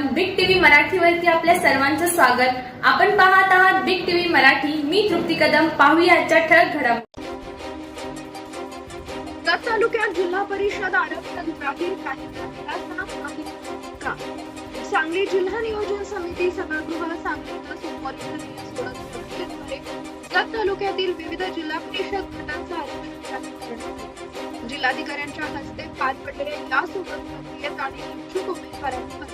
Big TV मराठीवरती आपल्या सर्वांचं स्वागत. आपण पाहत आहात बिग टीव्ही मराठी. मी तृप्ती कदम. पाहूया आजच्या ठळक घडामोडी. जत तालुक्यात जिल्हा परिषद आरक्षण सांगली जिल्हा नियोजन समिती सभागृह सांगलीचं सोमवारी सोडत जत तालुक्यातील विविध जिल्हा परिषद गटांचा आरक्षण जिल्हाधिकाऱ्यांच्या हस्ते पाच पडलेल्या यासोबत आणि इच्छुक उमेदवारांनी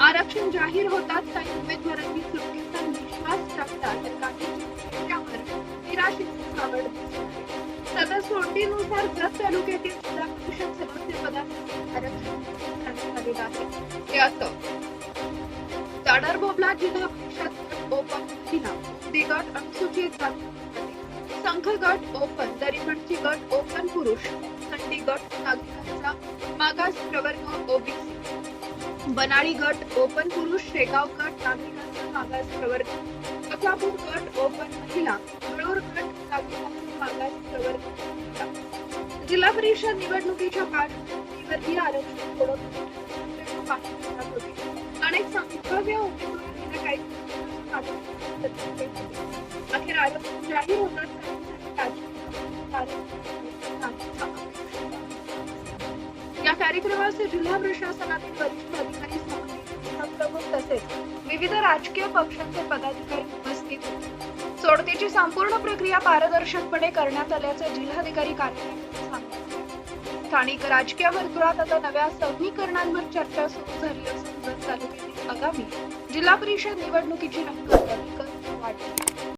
आरक्षण जाहीर होतात काही उमेदवारांनी सुटकेचा विश्वास टाकला तर काही त्यावर निराशेचे सदर सोडतीनुसार जत तालुक्यातील जिल्हा परिषद सदस्य पदासाठी आरक्षण करण्यात आलेलं आहे. ते असं. ताडर बोबला जिल्हा परिषद महिला गट अनुसूचित जाती संघ गट ओपन दरिमणची गट ओपन पुरुष. संटी गट नागरिकांचा मागास प्रवर्ग ओबीसी बनाळी गट ओपन पुरुष शेगाव गट नागरिकांचा मागास प्रवर्ग. अकलापूर गट ओपन महिला मळूर गट नागरिकांचा मागास प्रवर्ग. जिल्हा परिषद निवडणुकीच्या पार्श्वभूमीवरती आरक्षण सोडवण्याची अनेक संभाव्य उमेदवारांना काही जाहीर या कार्यक्रमास जिल्हा प्रशासनातील वरिष्ठ अधिकारी प्रमुख तसेच विविध राजकीय पक्षांचे पदाधिकारी उपस्थित होते. सोडतीची संपूर्ण प्रक्रिया पारदर्शकपणे करण्यात आल्याचे जिल्हाधिकारी कार्यालयाने सांगितले स्थानिक राजकीय वर्तुळात आता नव्या समीकरणांवर चर्चा सुरू झाली असून तालुक्यातील आगामी जिल्हा परिषद निवडणुकीची रंगत